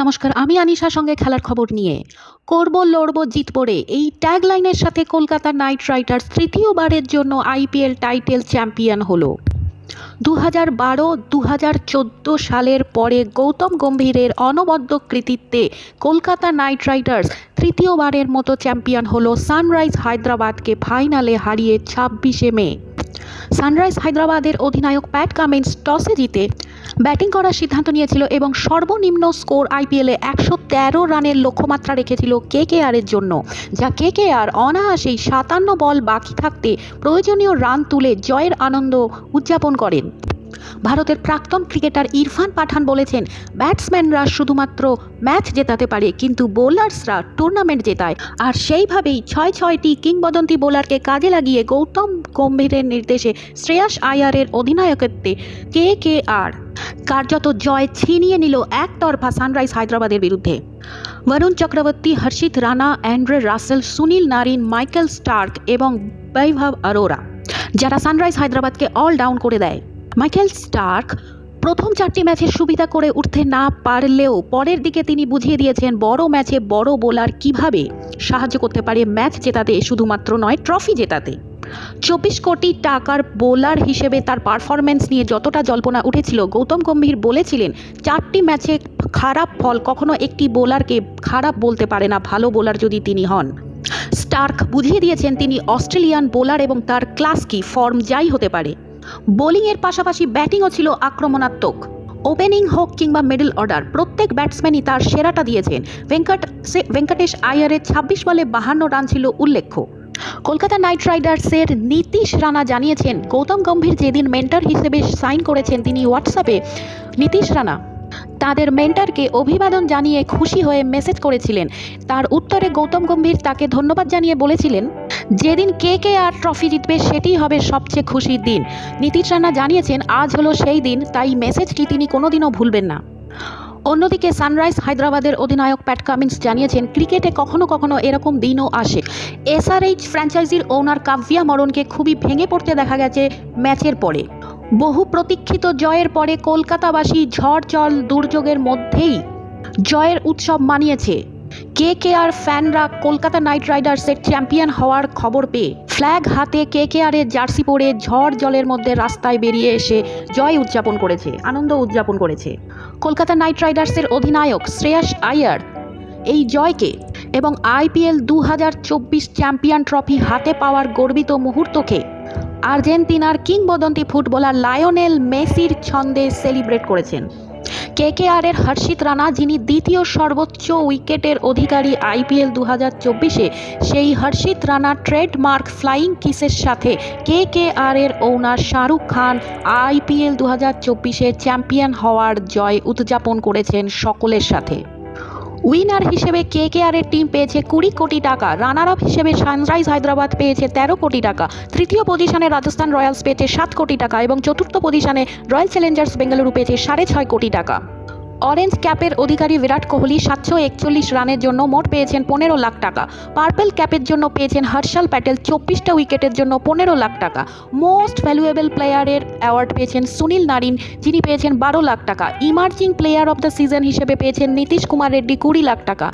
নমস্কার, আমি আনিশার সঙ্গে খেলার খবর নিয়ে। করব, লড়ব, জিতব রে। এই ট্যাগলাইনের সাথে কলকাতা নাইট রাইডার্স তৃতীয়বারের জন্য আইপিএল টাইটেল চ্যাম্পিয়ন হলো। দু হাজার বারো দু হাজার চোদ্দ সালের পরে গৌতম গম্ভীরের অনবদ্য কৃতিত্বে কলকাতা নাইট রাইডার্স তৃতীয়বারের মতো চ্যাম্পিয়ন হলো সানরাইজ হায়দ্রাবাদকে ফাইনালে হারিয়ে ছাব্বিশে মে। সানরাইজ হায়দ্রাবাদের অধিনায়ক প্যাট কামিন্স টসে জিতে ব্যাটিং করার সিদ্ধান্ত নিয়েছিল এবং সর্বনিম্ন স্কোর আইপিএলে একশো তেরো রানের লক্ষ্যমাত্রা রেখেছিল কে কে আরের জন্য, যা কে কে আর অনায়াসেই সাতান্ন বল বাকি থাকতে প্রয়োজনীয় রান তুলে জয়ের আনন্দ উদযাপন করেন। ভারতের প্রাক্তন ক্রিকেটার ইরফান পাঠান বলেছেন, ব্যাটসম্যানরা শুধুমাত্র ম্যাচ জেতাতে পারে, কিন্তু বোলার্সরা টুর্নামেন্ট জেতায়। আর সেইভাবেই ছয় ছয়টি কিংবদন্তি বোলারকে কাজে লাগিয়ে গৌতম গম্ভীরের নির্দেশে শ্রেয়াস আয়ারের অধিনায়কত্বে কে কে আর কার্যত জয় ছিনিয়ে নিল একতরফা সানরাইজ হায়দ্রাবাদের বিরুদ্ধে। Varun Chakravarthy, Harshit Rana, Andre Russell, Sunil Narine, Michael Starc এবং বৈভব অরোরা, যারা সানরাইজ হায়দ্রাবাদকে অল ডাউন করে দেয়। মাইকেল স্টার্ক প্রথম চারটি ম্যাচের সুবিধা করে উঠতে না পারলেও পরের দিকে তিনি বুঝিয়ে দিয়েছেন বড় ম্যাচে বড় বোলার কীভাবে সাহায্য করতে পারে ম্যাচ জেতাতে, শুধুমাত্র নয়, ট্রফি জেতাতে। চব্বিশ কোটি টাকার বোলার হিসেবে তার পারফরমেন্স নিয়ে যতটা জল্পনা উঠেছিল, গৌতম গম্ভীর বলেছিলেন, চারটি ম্যাচে খারাপ ফল কখনো একটি বোলারকে খারাপ বলতে পারে না, ভালো বোলার যদি তিনি হন। স্টার্ক বুঝিয়ে দিয়েছেন, তিনি অস্ট্রেলিয়ান বোলার এবং তার ক্লাস কি ফর্ম যাই হতে পারে। বোলিংয়ের পাশাপাশি ব্যাটিংও ছিল আক্রমণাত্মক। ওপেনিং হোক কিংবা মিডল অর্ডার, প্রত্যেক ব্যাটসম্যানই তার সেরাটা দিয়েছেন। ভেঙ্কট ভেঙ্কটেশ আয়ারের ছাব্বিশ বলে বাহান্ন রান ছিল উল্লেখ্য। কলকাতা নাইট রাইডার্সের নীতিশ রানা জানিয়েছেন, গৌতম গম্ভীর যেদিন মেন্টার হিসেবে সাইন করেছেন, তিনি হোয়াটসঅ্যাপে, নীতিশ রানা তাদের মেন্টারকে অভিবাদন জানিয়ে খুশি হয়ে মেসেজ করেছিলেন। তার উত্তরে গৌতম গম্ভীর তাকে ধন্যবাদ জানিয়ে বলেছিলেন, যেদিন কে কে আর ট্রফি জিতবে সেটিই হবে সবচেয়ে খুশির দিন। নীতিশ রানা জানিয়েছেন, আজ হলো সেই দিন, তাই মেসেজটি তিনি কোনোদিনও ভুলবেন না। অন্যদিকে সানরাইজ হায়দ্রাবাদের অধিনায়ক প্যাট কামিন্স জানিয়েছেন, ক্রিকেটে কখনো কখনো এরকম দিনও আসে। এসআরএইচ ফ্র্যাঞ্চাইজির ওনার কাব্যা মরণকে খুবই ভেঙে পড়তে দেখা গেছে ম্যাচের পরে। বহু প্রতীক্ষিত জয়ের পরে কলকাতাবাসী ঝড় জল দুর্যোগের মধ্যেই জয়ের উৎসব মানিয়েছে। কে কে আর ফ্যানরা কলকাতা নাইট রাইডার্সের চ্যাম্পিয়ন হওয়ার খবর পেয়ে ফ্ল্যাগ হাতে কে কে আরের জার্সি পরে ঝড় জলের মধ্যে রাস্তায় বেরিয়ে এসে জয় উদযাপন করেছে, আনন্দ উদযাপন করেছে। কলকাতা নাইট রাইডার্সের অধিনায়ক শ্রেয়াস আয়ার এই জয়কে এবং আইপিএল দু হাজার চব্বিশ চ্যাম্পিয়ন ট্রফি হাতে পাওয়ার গর্বিত মুহূর্তকে আর্জেন্টিনার কিংবদন্তি ফুটবলার লায়নেল মেসির ছন্দে সেলিব্রেট করেছেন। কেকেআর এর হর্ষিত রানা, যিনি দ্বিতীয় সর্বোচ্চ উইকেটের অধিকারী আইপিএল দু হাজার চব্বিশে, সেই হর্ষিত রানা ট্রেডমার্ক ফ্লাইং কিসের সাথে কে কে আর এর ওনার শাহরুখ খান আইপিএল দু হাজার চব্বিশে চ্যাম্পিয়ন হওয়ার জয় উদযাপন করেছেন সকলের সাথে। উইনার হিসেবে কে কে আর এর টিম পেয়েছে কুড়ি কোটি টাকা। রানার আপ হিসেবে সানরাইজ হায়দ্রাবাদ পেয়েছে তেরো কোটি টাকা। তৃতীয় পজিশনে রাজস্থান রয়্যালস পেয়েছে সাত কোটি টাকা এবং চতুর্থ পজিশনে রয়্যাল চ্যালেঞ্জার্স বেঙ্গালুরু পেয়েছে সাড়ে ছয় কোটি টাকা। অরেঞ্জ ক্যাপের অধিকারী বিরাট কোহলি সাতশো একচল্লিশ রানের জন্য মোট পেয়েছেন পনেরো লাখ টাকা। পার্পেল ক্যাপের জন্য পেয়েছেন হর্ষাল প্যাটেল চব্বিশটা উইকেটের জন্য পনেরো লাখ টাকা। মোস্ট ভ্যালুয়েবল প্লেয়ারের অ্যাওয়ার্ড পেয়েছেন সুনীল নারিন, যিনি পেয়েছেন বারো লাখ টাকা। Emerging player of the season হিসেবে পেয়েছেন নীতিশ কুমার রেড্ডি কুড়ি লাখ টাকা।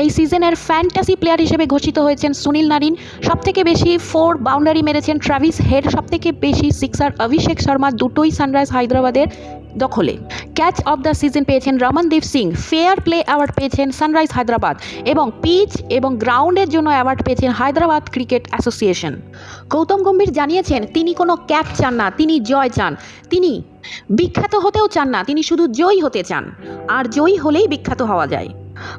এই সিজনের ফ্যান্টাসি প্লেয়ার হিসেবে ঘোষিত হয়েছেন সুনীল নারিন। সবথেকে বেশি ফোর বাউন্ডারি মেরেছেন ট্রাভিস হেড। সবথেকে বেশি সিক্সার অভিষেক শর্মা দুটোই সানরাইজ হায়দ্রাবাদের দখলে। ক্যাচ অফ দ্য সিজন পেয়েছেন Ramandeep Singh fair play award পেয়েছেন সানরাইজ হায়দ্রাবাদ এবং পিচ এবং গ্রাউন্ডের জন্য অ্যাওয়ার্ড পেয়েছেন হায়দ্রাবাদ ক্রিকেট অ্যাসোসিয়েশন গৌতম গম্ভীর জানিয়েছেন, তিনি কোনো ক্যাপ চান না, তিনি জয় চান। তিনি বিখ্যাত হতেও চান না, তিনি শুধু জয়ী হতে চান। আর জয়ী হলেই বিখ্যাত হওয়া যায়।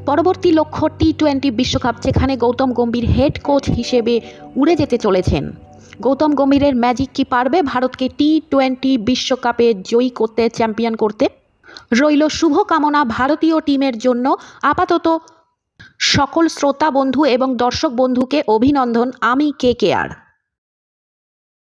পরবর্তী লক্ষ্য টি টোয়েন্টি বিশ্বকাপ, যেখানে গৌতম গম্ভীর হেড কোচ হিসেবে উড়ে যেতে চলেছেন। গৌতম গম্ভীরের ম্যাজিক কি পারবে? ভারতকে টি টোয়েন্টি বিশ্বকাপে জয়ী করতে চ্যাম্পিয়ন করতে? রইল শুভকামনা ভারতীয় টিমের জন্য। আপাতত সকল শ্রোতা বন্ধু এবং দর্শক বন্ধুকে অভিনন্দন। আমি কে কে আর।